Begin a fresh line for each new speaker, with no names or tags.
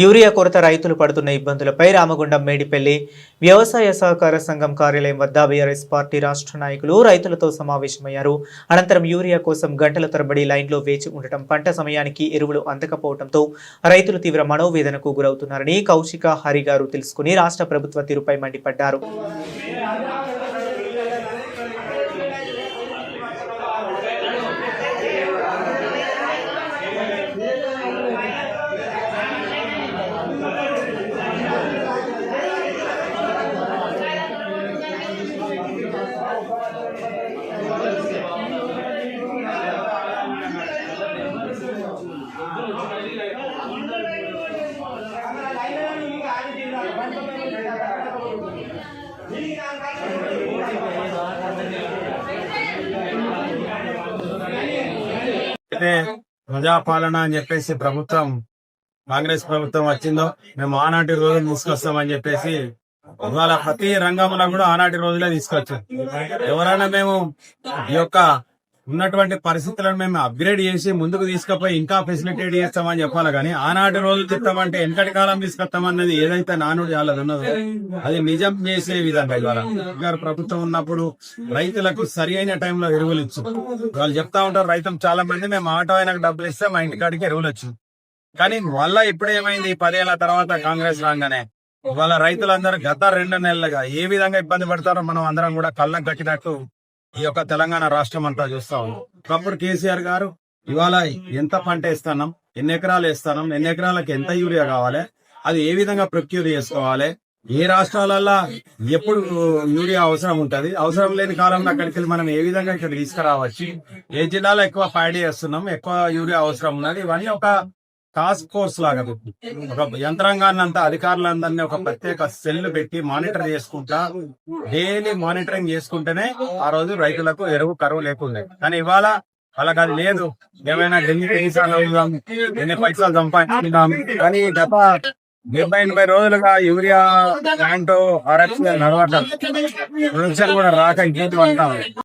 Urea కొరత రైతులు పడుతున్న ఇబ్బందులపై రామగుండం మేడిపల్లి వ్యవసాయ సహకార సంఘం కార్యాలయం వద్ద బీఆర్ఎస్ పార్టీ రాష్ట్ర నాయకులు రైతులతో సమావేశమయ్యారు. అనంతరం యూరియా కోసం గంటల తరబడి లైన్లో వేచి ఉండటం పంట సమయానికి ఎరువులు అందకపోవడంతో రైతులు తీవ్ర మనోవేదనకు గురవుతున్నారని కౌశిక హరి గారు తెలుసుకుని రాష్ట్ర ప్రభుత్వ తీరుపై మండిపడ్డారు.
అయితే ప్రజాపాలన అని చెప్పేసి ప్రభుత్వం కాంగ్రెస్ ప్రభుత్వం వచ్చిందో మేము ఆనాటి రోజు తీసుకొస్తామని చెప్పేసి ఇవాళ ప్రతి రంగంలో కూడా ఆనాటి రోజులే తీసుకొచ్చాం. ఎవరైనా మేము ఈ యొక్క ఉన్నటువంటి పరిస్థితులను మేము అప్గ్రేడ్ చేసి ముందుకు తీసుకుపోయి ఇంకా ఫెసిలిటేట్ చేస్తామని చెప్పాలి. కానీ ఆనాటి రోజులు చెప్తామంటే ఎంతటి కాలం తీసుకొస్తామన్నది ఏదైతే నానుడు వాళ్ళది అది నిజం చేసే విధంగా ఇవాళ గారు ప్రభుత్వం ఉన్నప్పుడు రైతులకు సరి అయిన టైంలో ఎరువులు ఇచ్చు. వాళ్ళు చెప్తా ఉంటారు రైతులు చాలా మంది మేము ఆటో ఆయనకు డబ్బులు ఇస్తే మా ఇంటికాడికి ఎరువులు వచ్చు కానీ మళ్ళా ఇప్పుడు ఏమైంది? పదేళ్ళ తర్వాత కాంగ్రెస్ రాగానే ఇవాళ రైతులందరూ గత రెండు నెలలుగా ఏ విధంగా ఇబ్బంది పడతారో మనం అందరం కూడా కళ్ళకు కట్టినట్టు ఈ యొక్క తెలంగాణ రాష్ట్రం అంతా చూస్తా ఉన్నాం ఒకప్పుడు కేసీఆర్ గారు ఇవాళ ఎంత పంట వేస్తున్నాం ఎన్ని ఎకరాలు వేస్తున్నాం ఎన్ని ఎకరాలకు ఎంత యూరియా కావాలి అది ఏ విధంగా ప్రొక్యూర్ చేసుకోవాలి ఏ రాష్ట్రాలల్లో ఎప్పుడు యూరియా అవసరం ఉంటది అవసరం లేని కాలంలో అక్కడికి వెళ్ళి మనం ఏ విధంగా ఇక్కడ తీసుకురావచ్చు ఏ జిల్లాలో ఎక్కువ పాడి చేస్తున్నాం ఎక్కువ యూరియా అవసరం ఉన్నది ఇవన్నీ ఒక టాస్క్ ఫోర్స్ లాగా ఒక యంత్రాంగాన్ని అంతా అధికారులందరినీ ఒక ప్రత్యేక సెల్ పెట్టి మానిటర్ చేసుకుంటా డైలీ మానిటరింగ్ చేసుకుంటేనే ఆ రోజు రైతులకు ఎరువు కరువు లేకుండా. కానీ ఇవాళ వాళ్ళకి అది లేదు. ఏమైనా ఢిల్లీ ఎన్ని పైసలు సంపాదించుకుందాం? కానీ గత డెబ్బై ఎనభై రోజులుగా యూరియా ప్లాంట్ ఆర్ఎక్స్ నడవటం ప్రొడక్షన్ కూడా రాక ఇంకేంటి అంటాం